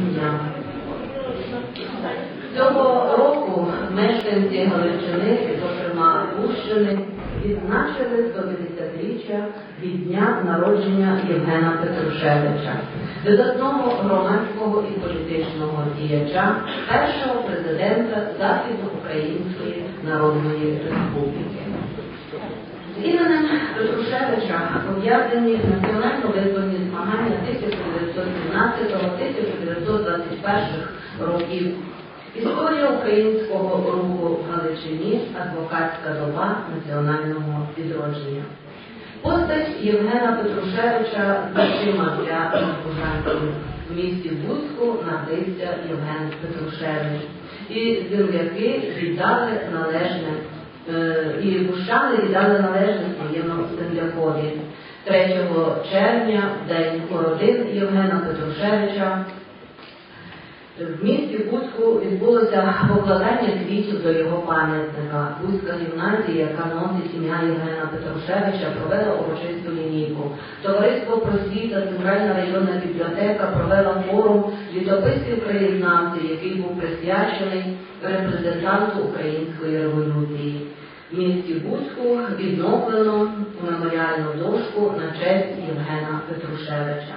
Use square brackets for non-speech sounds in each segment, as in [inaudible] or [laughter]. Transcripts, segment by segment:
дням. Цього року мешканці Галичини, зокрема Лущини, відзначили 150-річчя від дня народження Євгена Петрушевича, видатного громадського і політичного діяча, першого президента Західноукраїнської Народної Республіки. З іменем Петрушевича пов'язані національно-визвольні змагання 1917-1921 років, історія українського руху в Галичині, адвокатська доба національного відродження. Постать Євгена Петрушевича значима для республіканців. В місті Бузьку народився Євген Петрушевич. І земляки віддали належне і бущани віддали належність моєму землякові. 3 червня, день родин Євгена Петрушевича, в місті Бузьку відбулося покладання квітів до його пам'ятника. Бузька гімназія, яка носить ім'я Євгена Петрушевича, провела урочисту лінійку. Товариство просвіта, Центральна районна бібліотека провела форум літописців краєзнавців, який був присвячений репрезентанту української революції. В місті Бузьку відновлено меморіальну дошку на честь Євгена Петрушевича.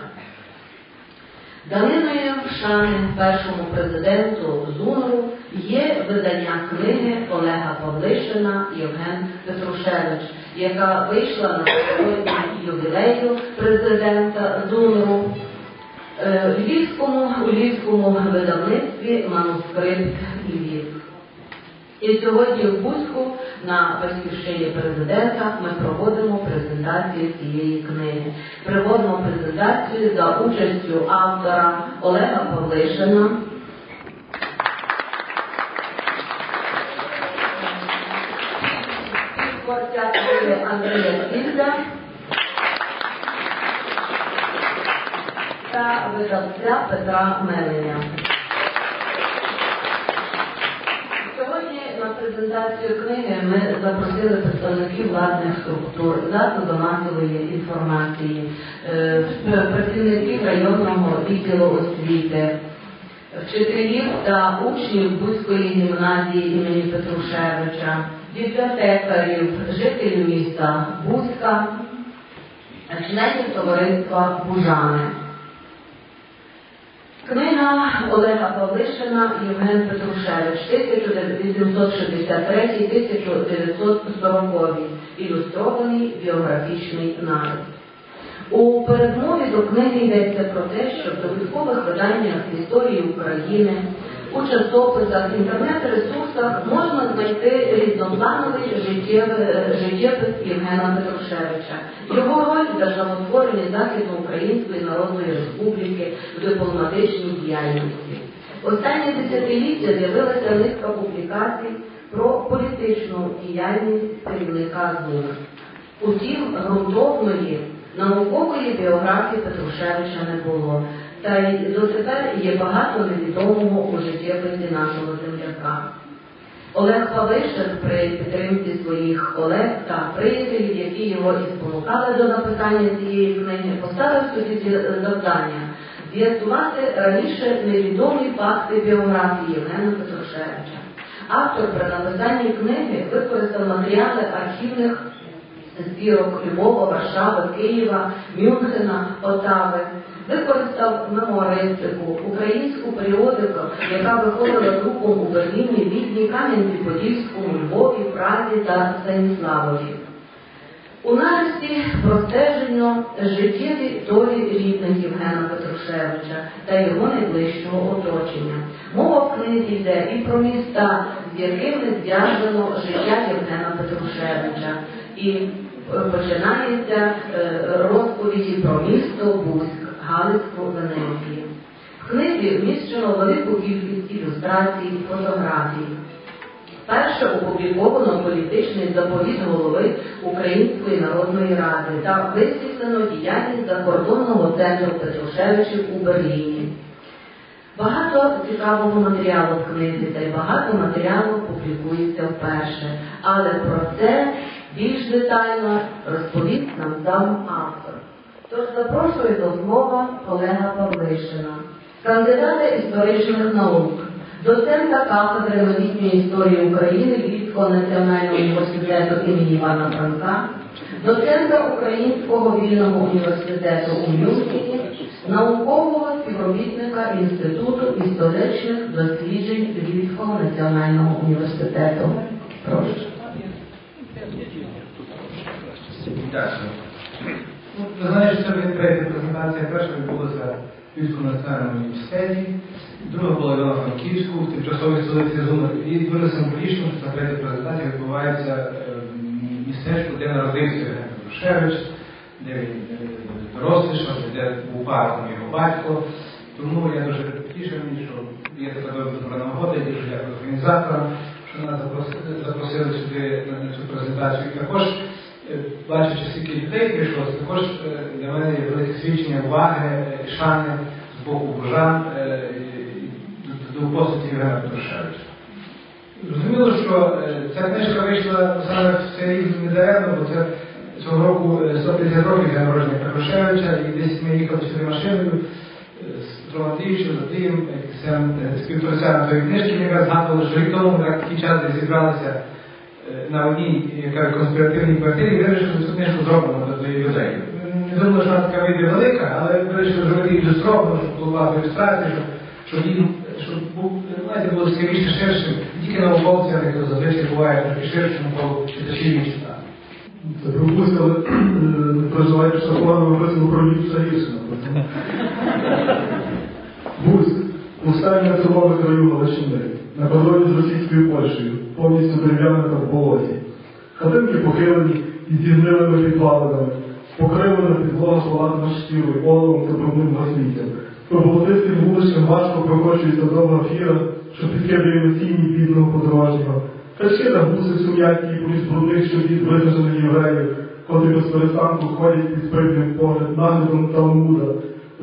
Даниною шани першому президенту ЗУНРу є видання книги Олега Павлишина Євген Петрушевич, яка вийшла на сьогодні ювілею президента ЗУНРу. Е, В Львівському, у Львівському видавництві манускрипт. І сьогодні в Бузьку на батьківщині президента ми проводимо презентацію цієї книги. Проводимо презентацію за участю автора Олега Павлишина. Андрія Сільда та видавця Петра Меленя. Сьогодні на презентацію книги ми запросили представників владних структур, засоби масової інформації, е, працівників районного відділу освіти, вчителів та учнів Бузької гімназії імені Петрушевича, бібліотекарів, жителів міста Бузька, членів товариства Бужани. Книга Олега Павлишина Євген Петрушевич 1863-1940 ілюстрований біографічний нарис. У передмові до книги йдеться про те, що в довідкових виданнях історії України, у часописах, інтернет-ресурсах можна знайти різноплановий життєпис Євгена Петрушевича, його роль в державотворенні Західноукраїнської Народної Республіки в дипломатичній діяльності. Останнє десятиліття з'явилася низка публікацій про політичну діяльність керівника ЗУН. Утім, ґрунтовної наукової біографії Петрушевича не було. Та й дотепер є багато невідомого у життєписі нашого земляка. Олег Павлишин при підтримці своїх колег та приятелів, які його і спонукали до написання цієї книги, поставив собі завдання з'ясувати раніше невідомі факти біографії Євгена Петрушевича. Автор при написанні книги використав матеріали архівних збірок Львова, Варшави, Києва, Мюнхена, Отави. Використав мемуаристику, українську періодику, яка виходила друком у Берліні, Відні, Кам'янці-Подільському, Львові, Празі та Станіславові. У нарисі простежено життєві долі рідних Євгена Петрушевича та його найближчого оточення. Мова в книзі йде і про міста, з якими зв'язано життя Євгена Петрушевича. І е, починається е, розповіді про місто Бузьк, Галицьку Венецію. В книзі вміщено велику кількість ілюстрацій фотографій. Перше опубліковано політичний заповіт голови Української народної ради та висвітлено діяльність закордонного центру Петрушевичів у Берліні. Багато цікавого матеріалу в книзі та й багато матеріалу публікується вперше, але про це більш детально розповість нам сам автор. Тож запрошую до слова Олега Павлишина. кандидата історичних наук, доцента кафедри новітньої історії України Львівського національного університету імені Івана Франка, доцента Українського вільного університету у Мюнхені, наукового співробітника Інституту історичних досліджень Львівського національного університету. Прошу. Дякую. Ну, знаєте, що це третя презентація. Перша відбулася в Львівському національному університеті, друга була в Івано-Франківську, в тимчасовій столиці Зуми. І дуже символічно, що ця третя презентація відбувається е, в містечку, де народився Євген Грушевич, де він е, дорослішав, де був парком його батько. Тому я дуже потішений, що є така добра нагода, і дуже дякую організаторам, що нас запросили, сюди на цю презентацію. Також Е, бачачи скільки людей прийшло, це також е, для мене є велике свідчення уваги е, шани з боку божан е, до- постаті Євгена Петрушевича. Зрозуміло, що е, ця книжка вийшла саме в цей рік недаремно, бо це цього року е, 150 років дня народження Петрушевича, і десь ми їхали сюди машиною е, з за тим, співтворцями тої книжки, якраз згадували, що рік тому так такий час зібралися е, на одній конспіративній квартирі вирішили, що цю книжку зробимо для людей. Не думали, що вона така вийде велика, але вирішили зробити ілюстровано, щоб було багато ілюстрацій, щоб, щоб їм щоб був, було цікавіше ширшим, не тільки науковцям, як то зазвичай буває, трохи ширшим коло читачів і читати. Це пропустили, е, що плану написано про Сагірська. Бузьк, пустельне село на краю Галичини, на кордоні з російською Польщею, повністю дерев'яне та в болоті. Хатинки похилені із зігнилими підвалинами, покривлена підлога палатна шкірою, оловом та брудним газміттям. По болотистим вуличкам важко прокочується довга фіра, що підкидає на сіні бідного подорожнього. Качки та гуси сум'яті поміж брудних чобіт виражених євреїв, котрі без перестанку ходять під спритним погляд наглядом Талмуда.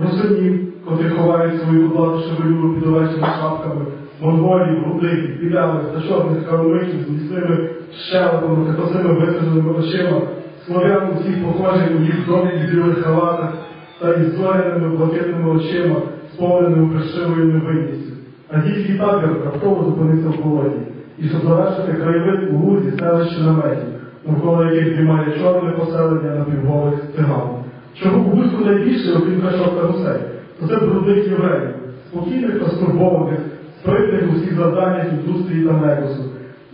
Русинів, котрі ховають свою кудлату шевелюру під овечими шапками, монголів, рудих, білявих та чорних калмиків з міцними щелепами та косими очима, слов'ян усіх похожих у їх довгих білих халатах та із зоряними блакитними очима, сповненими пришивою невинністю. Азійський табір раптово зупинився в болоті, і щоб завершити краєвид у лузі селище наметів, навколо яких дрімає чорне поселення напівголих циган. Чого у Бузьку найбільше, окрім кашок та гусей, то це брудних євреїв, спокійних та стурбованих, спритних у всіх завданнях індустрії та мекосу.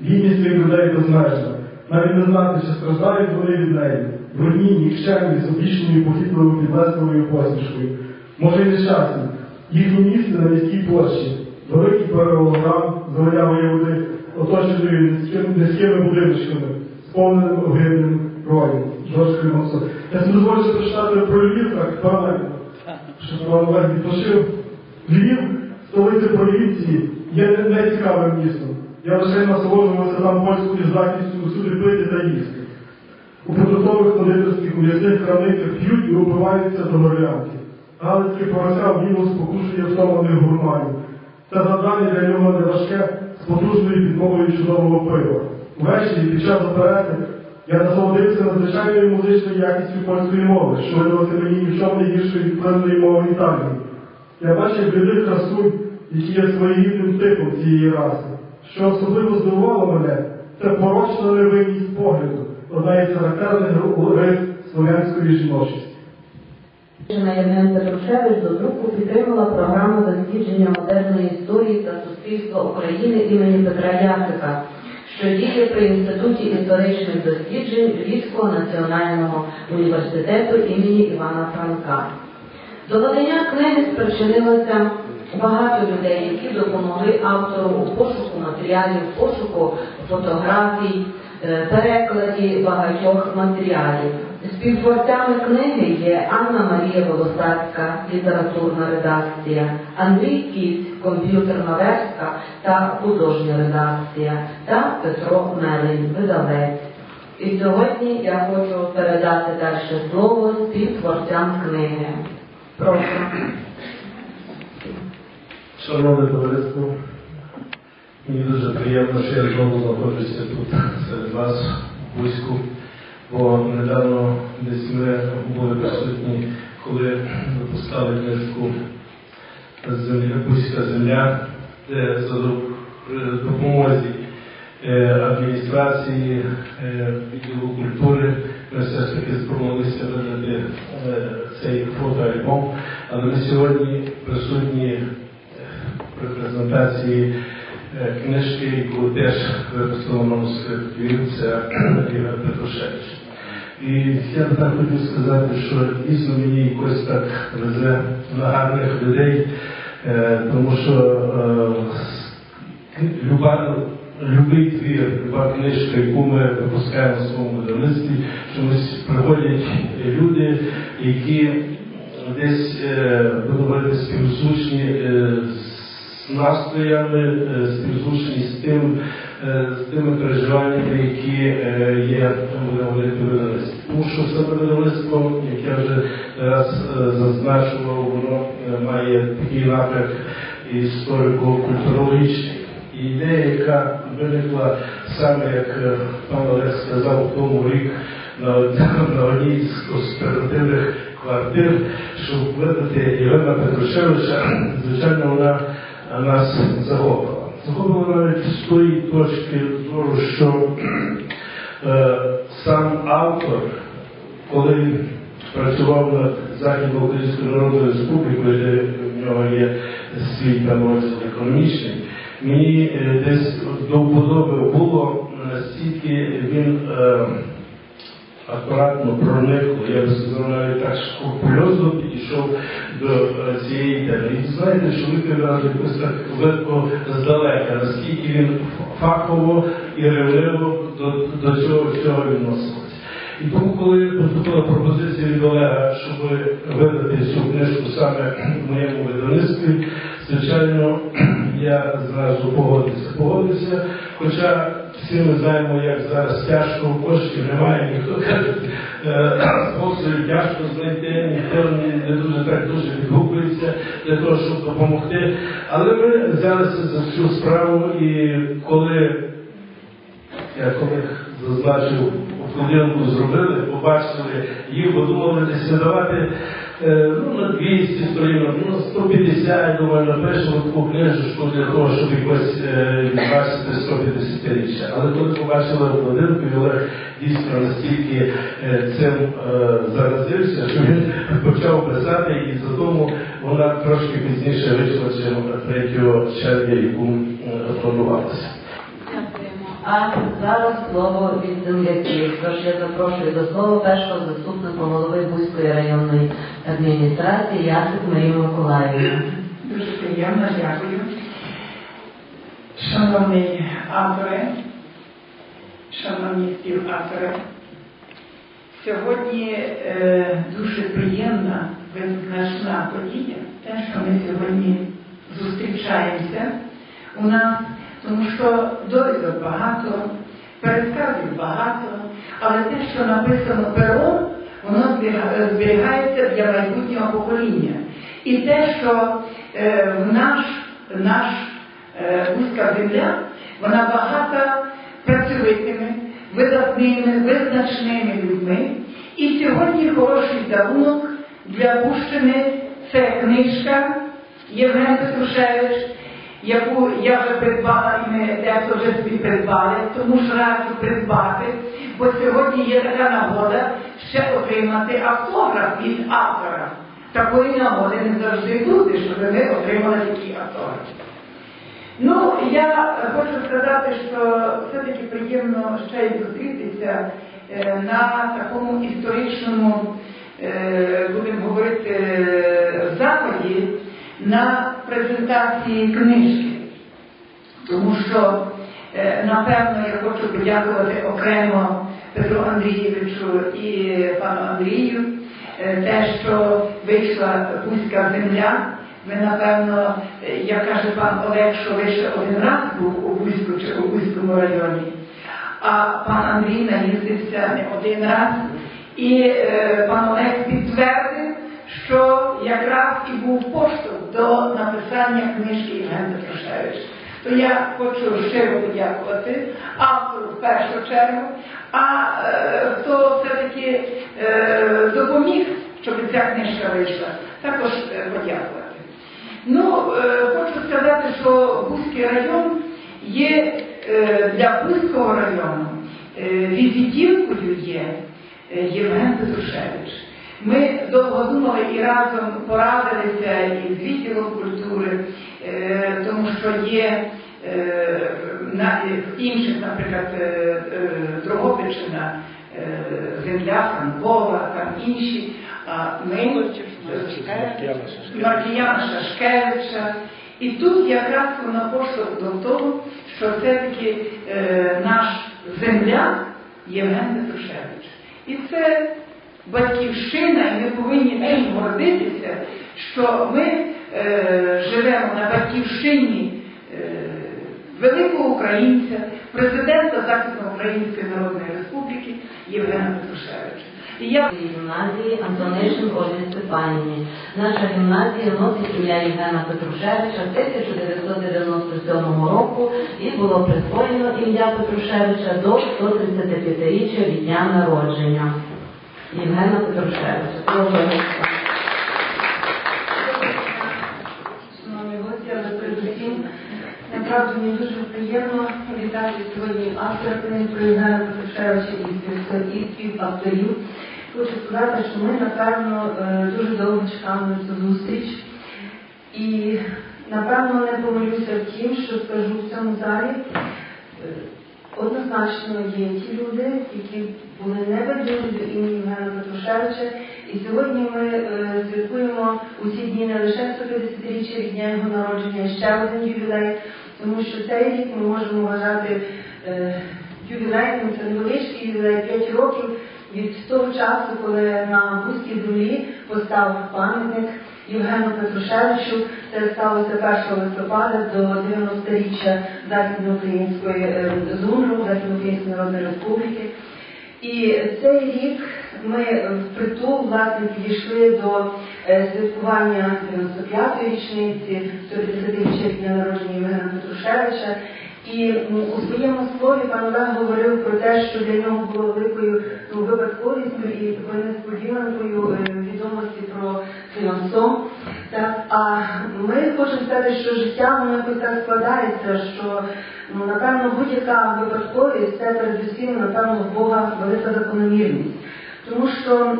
Гідність цих людей безмежна. Навіть не знати, чи страждають вони від неї, брудні, нікчемні, з обічною похитливою підлесливою посмішкою. Може й нещасні. Їхнє місце на міській площі, великий паралограм зеленявої води, оточеною низькими, будиночками, сповненим огидним роєм, жорсткою мансо. Я собі дозволю прочитати про Львів, так паралельно, що пан Олег відпочив. Львів, столиця провінції, є не- нецікавим містом. Я лише насолоджувався там польською здатністю усюди пити та їсти. У продуктових кондитерських у м'ясних крамницях п'ють і упиваються до горлянки. Галицьке порося вміло спокушує втомлених гурманів. Це завдання для нього не важке з потужною підмовою чудового пива. Ввечері під час оперети я насолодився надзвичайною музичною якістю польської мови, що видалося мені ні в чому не гіршої від мови Італії. Я бачив блідих красунь, які є своєрідним типом цієї раси. Що особливо здивувало мене, це порочна невинність погляду, одна із характерних рис слов'янської жіночості. Євген Петрушевич до друку підтримала програму дослідження модерної історії та суспільства України імені Петра Яцика, що діє при Інституті історичних досліджень Львівського національного університету імені Івана Франка. До видання книги спричинилося багато людей, які допомогли автору у пошуку матеріалів, пошуку фотографій, е, перекладі багатьох матеріалів. Співтворцями книги є Анна Марія Волосацька, літературна редакція, Андрій Кіць, комп'ютерна верстка та художня редакція, та Петро Мелень, видавець. І сьогодні я хочу передати далі слово співтворцям книги. Прошу. Шановне товариство, мені дуже приємно, що я знову знаходжуся тут серед вас, в Бузьку, бо недавно десь ми були присутні, коли випускали книжку земля, Бузька земля, де за допомозі е, адміністрації, е, відділу культури ми все ж таки спромоглися видати е, цей фотоальбом. Але ми сьогодні присутні е, при презентації е, книжки, яку теж манускрипт Львів, це Ігор Петрушевич. І я так хотів сказати, що дійсно мені якось так везе на гарних людей, е, тому що е, люба, любий твір, люба книжка, яку ми випускаємо в своєму видавництві, чомусь приходять люди, які десь е, співзвучні е, з настроями, е, співзвучні з тим, е, з тими переживаннями, які е, є видавництві. Тому що саме видавництво, як я вже раз зазначував, воно має такий напрямок історико-культурологічний. Ідея, яка виникла саме, як пан Олег сказав, в тому рік на одній з конспіративних квартир, щоб видати Євгена Петрушевича, звичайно, вона нас захопила. Захопила навіть з тої точки зору, що е, сам автор, коли працював над Західно-Українською Народною Республікою, де в нього є свій там економічний, мені е, десь до вподоби було настільки він е, акуратно проникло, я би сказав, навіть так скрупульозно підійшов до е, цієї теми. І знаєте, що ви відразу якось так видко здалека, наскільки він фахово і ревливо до, до цього всього відносився. І тому, коли поступила пропозиція від Олега, щоб видати цю книжку саме в моєму видавництві, звичайно, [clears throat] я зразу погодився. Погодився, хоча всі ми знаємо, як зараз тяжко коштів немає, ніхто каже, е, тяжко знайти, ніхто не, дуже так дуже відгукується для того, щоб допомогти. Але ми взялися за цю справу і коли я коли зазначив будинку зробили, побачили їх, подумали десь видавати е, ну, на 200 сторінок, ну, 150, думаю, напишемо таку книжечку для того, щоб якось е, відбачити 150-річчя. Але коли побачили будинку, Олег дійсно настільки е, цим е, заразився, що він почав писати, і за тому вона трошки пізніше вийшла, чим 3 червня, яку е, планувалося. А зараз слово від земляків. Тож я запрошую до слова першого заступника голови Бузької районної адміністрації Ясик Марію Миколаївну. Дуже приємно, дякую. Шановні автори, шановні співавтори, сьогодні е, дуже приємна визначна подія, те, що ми сьогодні зустрічаємося у нас, тому що довідок багато, пересказів багато, але те, що написано пером, воно зберігається для майбутнього покоління. І те, що е, наш, наш е, вузька земля, вона багата працьовитими, видатними, визначними людьми. І сьогодні хороший дарунок для Бущини це книжка Євген Петрушевич, яку я вже придбала, і ми дехто вже собі придбали, тому що раджу придбати, бо сьогодні є така нагода ще отримати автограф від автора. Такої нагоди не завжди буде, щоб ми отримали такий автограф. Ну, я хочу сказати, що все-таки приємно ще й зустрітися е, на такому історичному, е, будемо говорити, е, заході на презентації книжки. Тому що, е, напевно, я хочу подякувати окремо Петру Андрійовичу і пану Андрію, е, те, що вийшла Бузька земля. Ви, напевно, е, як каже пан Олег, що ви ще один раз був у Бузьку чи у Бузькому районі, а пан Андрій наїздився не один раз. І е, пан Олег підтвердив, що якраз і був поштовх до написання книжки Євген Петрушевич. То я хочу щиро подякувати автору в першу чергу, а е, хто все-таки е, допоміг, щоб ця книжка вийшла, також е, подякувати. Ну, е, хочу сказати, що Бузький район є е, для Бузького району е, візитівкою є е, Євген Петрушевич. Ми довго думали і разом порадилися і з відділом культури, е, тому що є е, на в інших, наприклад, е, е, Дрогобичина, е, земля Франкова, там інші. А ми Маркіяна Шашкевича. І тут якраз вона пошло до того, що все-таки е, наш земляк Євген Петрушевич. І це батьківщина, і ми повинні нею гордитися, що ми е, живемо на батьківщині е, великого українця, президента Західноукраїнської Народної Республіки Євгена Петрушевича. І я гімназії Антонишин Ольги Степанівні. Наша гімназія носить ім'я Євгена Петрушевича 1997 року і було присвоєно ім'я Петрушевича до 135-річчя від дня народження Євгена Петрушевича. Шановні гості, але передусім, направду мені дуже приємно вітати сьогодні автора книги про Євгена Петрушевича і спів- і співавторів. Хочу сказати, що ми, напевно, е, дуже довго чекали на цю зустріч. І, напевно, не помилюся в тім, що скажу в цьому залі. Однозначно є ті люди, які були небайдужі до імені Євгена Петрушевича. І сьогодні ми е, святкуємо у ці дні не лише 150-річчя від дня його народження, а ще один ювілей, тому що цей рік ми можемо вважати е, ювілейним, це невеличкий ювілей 5 років від того часу, коли на Бузькій землі постав пам'ятник Євгену Петрушевичу. Це сталося 1 листопада до 90-річчя Західноукраїнської е, ЗУНРу, Західноукраїнської Народної Республіки. І цей рік ми впритул власне підійшли до е, святкування 95-ї річниці 150-річчя дня народження Євгена Петрушевича. І у своєму слові пан Олег говорив про те, що для нього було великою ну, випадковістю і такою несподіванкою е, відомості про Клянсон. Так, а ми хочемо сказати, що життя воно якось так складається, що ну, напевно будь-яка випадковість це передусім, напевно, в Бога велика закономірність. Тому що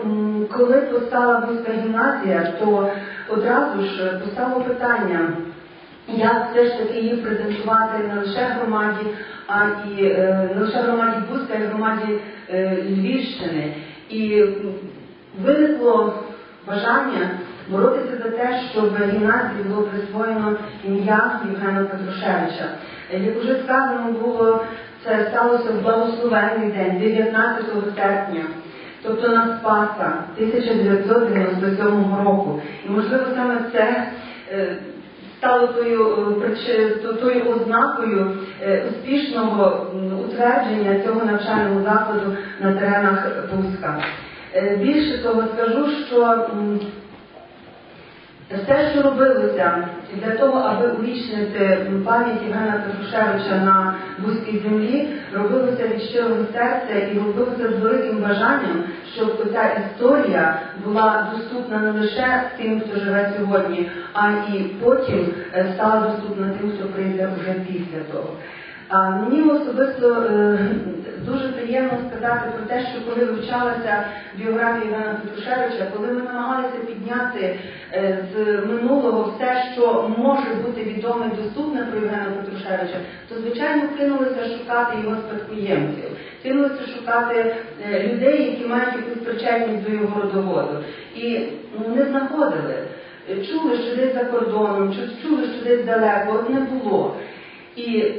коли постала Бузька гімназія, то одразу ж постало питання, як все ж таки її презентувати не лише громаді, а і е, не лише громаді Бузька, а й громаді е, Львівщини. І виникло бажання боротися за те, щоб гімназії було присвоєно ім'я Євгена Петрушевича. Як вже сказано було, це сталося в благословенний день, 19 серпня. Тобто на Спаса 1997 року. І можливо саме це е, стало тою, е, тою ознакою е, успішного утвердження цього навчального закладу на теренах Бузька. Е, Більше того скажу, що все, що робилося для того, аби увічнити пам'ять Євгена Петрушевича на Бузькій землі, щирого серця і робилося з великим бажанням, щоб ця історія була доступна не лише тим, хто живе сьогодні, а і потім е, стала доступна тим, хто прийде вже після того. А мені особисто е, дуже приємно сказати про те, що коли вивчалася біографія Івана Петрушевича, коли ми намагалися підняти е, з минулого все, що може бути відоме і доступне про Євгена Петрушевича, то звичайно кинулися шукати його спадкоємців, кинулися шукати е, людей, які мають якусь причетність до його родоводу. І ну, не знаходили. Чули, що десь за кордоном, чули, що десь далеко, от не було. І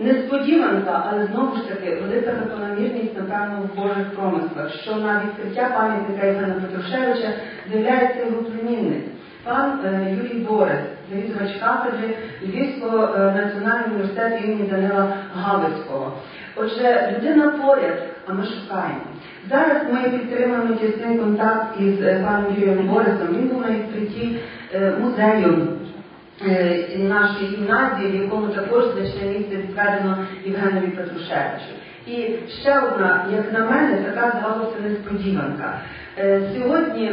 Несподіванка, але знову ж таки велика закономірність, напевно, в Божих промислах, що на відкриття пам'ятника Євгена Петрушевича з'являється його племінник, пан е, Юрій Борис, завідувач кафедри Львівського е, національного університету імені Данила Галицького. Отже, людина поряд, а ми шукаємо. Зараз ми підтримуємо тісний контакт із е, паном Юрієм Борисом. Він був на відкритті е, музею нашої гімназії, в якому також значне місце відведено Євгенові Петрушевичу. І ще одна, як на мене, така здавалося несподіванка. Е, Сьогодні,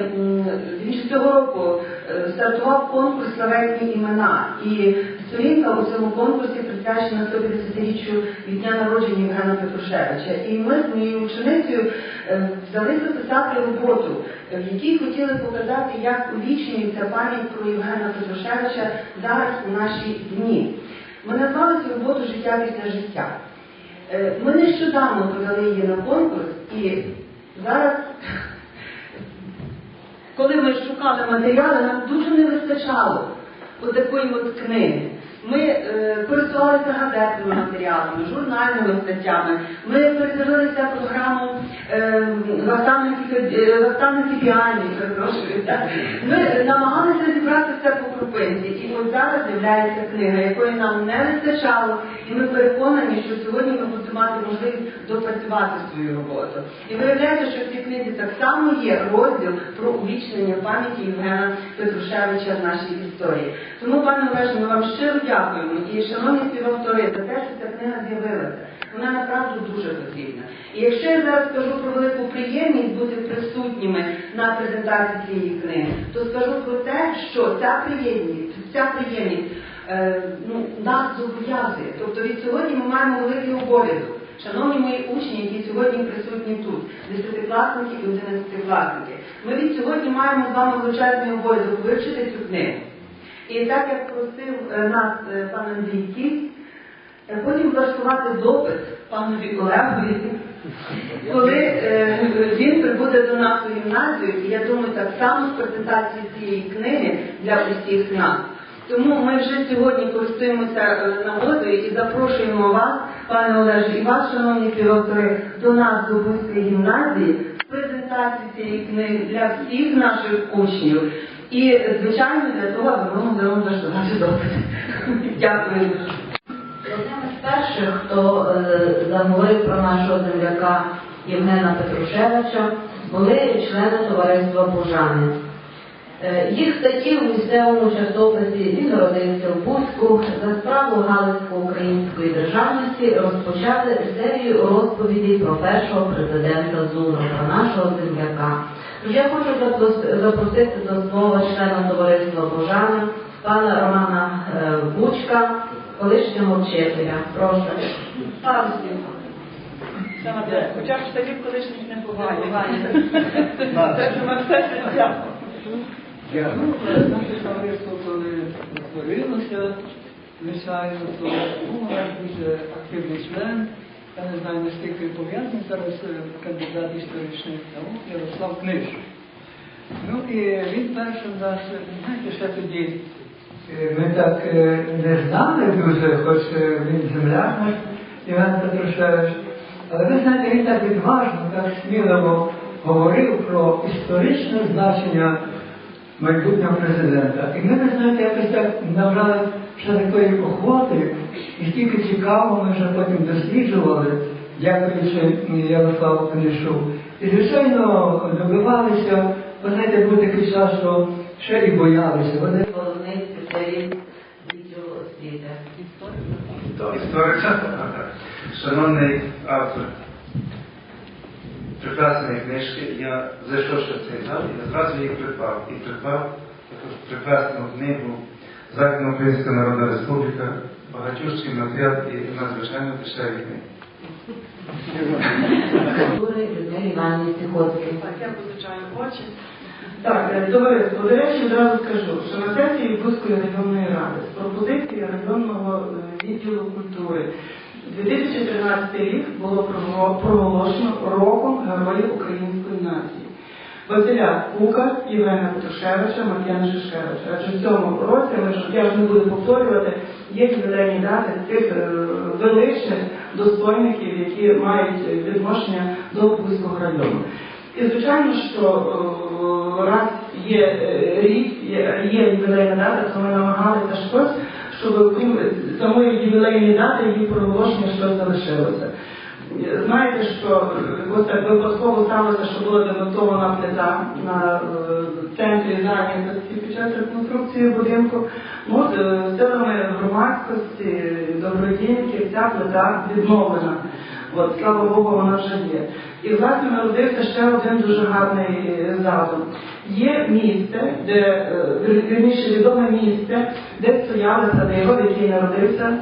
з цього року е, стартував конкурс славетні імена, і сторінка у цьому конкурсі присвячена 150-річчю від дня народження Євгена Петрушевича. І ми з моєю ученицею е, взялися писати роботу, в якій хотіли показати, як увічнюється пам'ять про Євгена Петрушевича зараз у наші дні. Ми назвали цю роботу Життя після життя. Е, Ми нещодавно подали її на конкурс, і зараз, коли ми шукали матеріали, нам дуже не вистачало от такої от книги. Ми е, користувалися газетними матеріалами, журнальними статтями. Ми передивилися програму е, перепрошую. так. Ми намагалися зібрати все по крупинці. І от зараз з'являється книга, якої нам не вистачало, і ми переконані, що сьогодні ми будемо мати можливість допрацювати свою роботу. І виявляється, що в цій книзі так само є розділ про увічнення пам'яті Євгена Петрушевича в нашій історії. Тому, пане Олеже, ми вам щиро дякуємо і шановні співавтори за те, що ця книга з'явилася. Вона направду дуже потрібна. І якщо я зараз скажу про велику приємність бути присутніми на презентації цієї книги, то скажу про те, що ця приємність, ця приємність ну, нас зобов'язує. Тобто від сьогодні ми маємо великий обов'язок. Шановні мої учні, які сьогодні присутні тут, десятикласники і одинадцятикласники, ми від сьогодні маємо з вами величезний обов'язок вивчити цю книгу. І так як просив е, нас е, пан Андрій Кість, е, потім влаштувати допит панові Олегові, коли е, він прибуде до нас у гімназію, і я думаю, так само з презентації цієї книги для усіх нас. Тому ми вже сьогодні користуємося е, нагодою і запрошуємо вас, пане Олеже, і вас, шановні співавтори, до нас до Бузької гімназії з презентації цієї книги для всіх наших учнів. І, звичайно, для того, аби ми могли вам влаштувати допит. [laughs] Дякую. Одним із перших, хто е, заговорив про нашого земляка Євгена Петрушевича, були члени товариства Бужани. Е, Їх статті у місцевому часописі він народився в Бузьку за справу Галицько-української державності розпочали серію розповідей про першого президента ЗУНу, про нашого земляка. Тож я хочу запросити до слова члена товариства Бужани, пана Романа е, Бучка, колишнього вчителя. Прошу. Пару слів. Хоча штабів колишніх не буває. Це ж у нас все життя. Ну, наше товариство, коли створилося, звичайно, то був у дуже активний член. Я не знаю, наскільки пов'язаний зараз е, кандидат історичних наук Ярослав Книж. Ну і він першим нас, знаєте, ще тоді е, ми так е, не знали дуже, хоч він земляк Іван Петрушевич. Але ви знаєте, він так відважно, так сміливо говорив про історичне значення майбутнього президента. І ми, ви знаєте, якось так набрали ще такої охоти, і стільки цікаво ми вже потім досліджували, дякуючи Ярославу Книшу. І, звичайно, добивалися, ви знаєте, був такий час, що ще і боялися. Вони Головний спеціаліст відділу освіти. Історик, шановний автор прекрасної книжки, я зайшовши в цей зал, я зразу її придбав. І придбав таку прекрасну книгу Західна Українська Народна Республіка, багатющий матеріал і надзвичайно дешеві книги. Так. Так, е, товариство, до речі, одразу скажу, що на сесії Бузької районної ради з пропозиції районного е, відділу культури 2013 рік було проголошено роком Героїв Української нації. Василя Кука, Євгена Петрушевича, Мар'яна Шишкевича. Адже в цьому році, я ж не буду повторювати, є ювілейні дати цих е, величних достойників, які мають відношення до Бузького району. І звичайно, що е, раз є е, рік, є ювілейна дата, то ми намагалися щось, щоб самої ювілейної дати її проголошення що залишилося. Знаєте, що ось так випадково сталося, що була демонтована плита на е, центрі зайнятості під час реконструкції будинку. Ну, от, е, силами громадськості, добродійників, ця плита відновлена. От, слава Богу, вона вже є. І власне народився ще один дуже гарний е, задум. Є місце, де е, вірніше відоме місце, де стояли Тадеєво, в який народився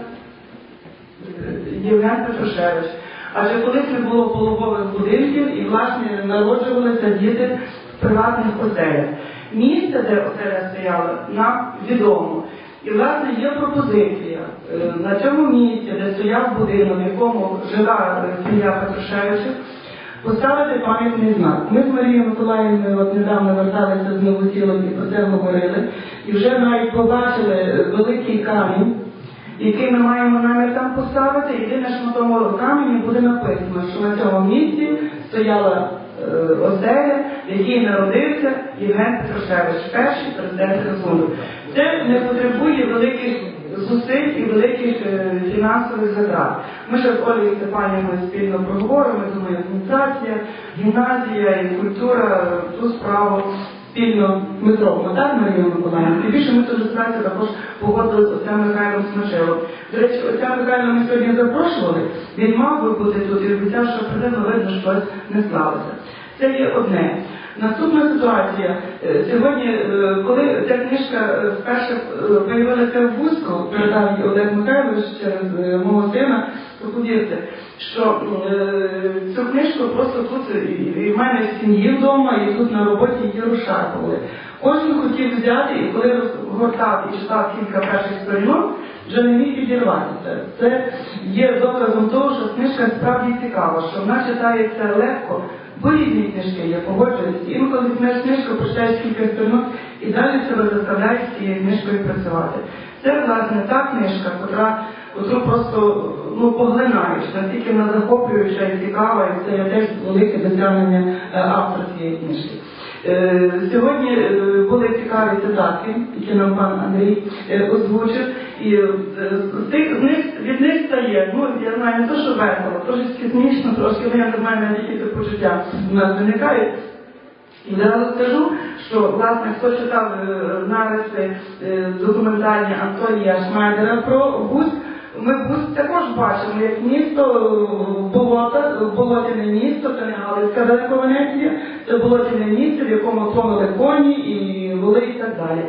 Євген Петрушевич. Адже колись не було пологових будинків і власне народжувалися діти в приватних оселях. Місце, де оселя стояла, нам відомо. І власне є пропозиція е, на цьому місці, де стояв будинок, в якому жила е, сім'я Петрушевича, поставити пам'ятний знак. Ми з Марією Миколаївною недавно верталися з новосілок і про це говорили, і вже навіть побачили великий камінь, який ми маємо намір там поставити. Єдине, що на тому камені буде написано, що на цьому місці стояла е, оселя, в якій народився Євген Петрушевич, перший президент Ресурсу. Це не потребує великих зусиль і великих е, фінансових затрат. Ми ще з Ольгою Степанівною спільно проговоримо, думаю, адміністрація, гімназія і культура е, ту справу спільно ми зробимо, так, Марія Миколаївна? Тим більше ми тут працю також погодили з отцем Михайлом Смачилом. До речі, отця Михайла ми сьогодні запрошували, він мав би бути тут і обіцяв, що прийде, але видно, щось не склалося. Це є одне. Наступна ситуація. Е, Сьогодні, е, коли ця книжка е, вперше появилася в Бузьку, передав її Олег Михайлович через мого сина, то повірте, що цю книжку просто тут і, в мене в сім'ї вдома, і тут на роботі її розшарпували. Кожен хотів взяти, і коли розгортав і читав кілька перших сторінок, вже не міг відірватися. Це є доказом того, що книжка справді цікава, що вона читається легко, різні книжки я погоджуюсь. Інколи візьмеш книжку, прочитаєш кілька сторінок і далі себе заставляєш цією книжкою працювати. Це, власне, та книжка, котра котру просто ну, поглинаєш, наскільки вона захоплююча і цікава, і це є теж велике досягнення е, автора цієї книжки. Е, Сьогодні е, були цікаві цитати, які нам пан Андрій е, озвучив, і з тих з них від них стає, ну я знаю, не то, що весело, трошки смішно, трошки ну, я не знаю, навіть це почуття у нас виникають. І зараз скажу, що власне хто читав нариси документальні Антонія Шмайдера про Бусь, ми також бачимо як місто е, болота, болотяне місто, це не Галицька далеко Венеція, це болотяне місто, в якому тонали коні і воли і так далі.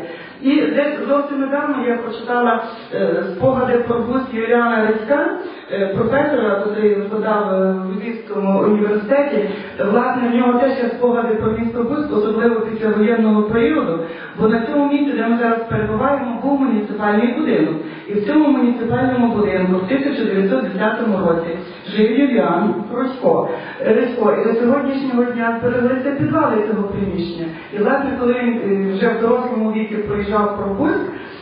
І десь зовсім недавно я прочитала е, спогади про Бусь Юліана Рицька, е, професора, який викладав е, в Львівському університеті. Власне, в нього теж є спогади про місто Буськ, особливо після воєнного періоду, бо на цьому місці, де ми зараз перебуваємо, був муніципальний будинок. І в цьому муніципальному будинку в 1910 році жив Юліан Русько. Рицько. І до сьогоднішнього дня збереглися підвали цього приміщення. І власне, коли він вже в дорослому віці проїжджав про Буськ,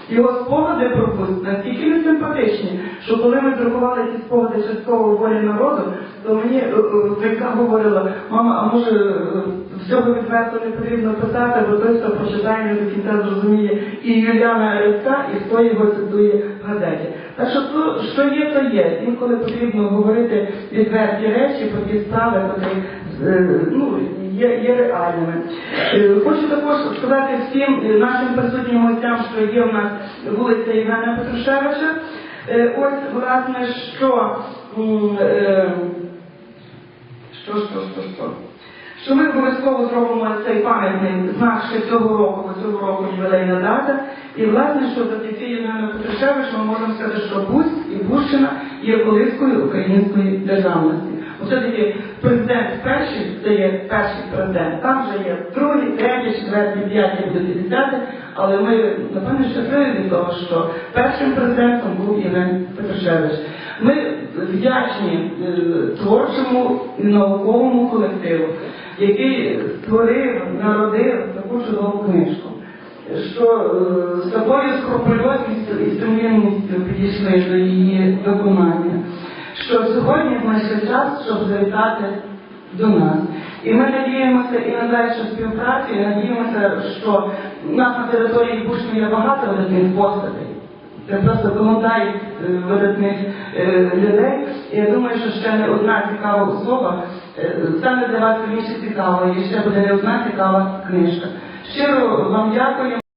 його спогади про Буськ настільки не симпатичні, що коли ми друкували ці спогади частково волі народу, то мені е, е, донька говорила, мама, а може е, всього відверто не потрібно писати, бо той, хто прочитає, не до кінця зрозуміє і Юліана Рицька, і хто його цитує в газеті. Так що то, що є, то є. Інколи потрібно говорити відверті речі про ті справи, е, ну, є, є реальними. Е, Хочу також сказати всім е, нашим присутнім гостям, що є в нас вулиця Євгена Петрушевича. Е, Ось, власне, що, що, що, що, що. Що ми обов'язково зробимо цей пам'ятний знак ще цього року, бо цього року ювілейна дата. І власне, що завдяки Євгену Петрушевичу ми можемо сказати, що Бусь і Бущина є колискою української державності. Все-таки президент перший, це є перший президент, там вже є другий, третій, четвертий, п'ятий, буде десятий, але ми, напевно, щасливі від того, що першим президентом був Євген Петрушевич. Ми вдячні е, творчому і науковому колективу, який створив, народив таку чудову книжку. Що е, з такою скрупульозністю і сумлінністю підійшли до її виконання що сьогодні знайшли час, щоб завітати до нас. І ми надіємося і на дальшу співпрацю, і надіємося, що у нас на території Бушні є багато видатних постатей. Це просто коментарі е, видатних е, людей. І я думаю, що ще не одна цікава особа стане для вас більше цікавою, і ще буде не одна цікава книжка. Щиро вам дякую.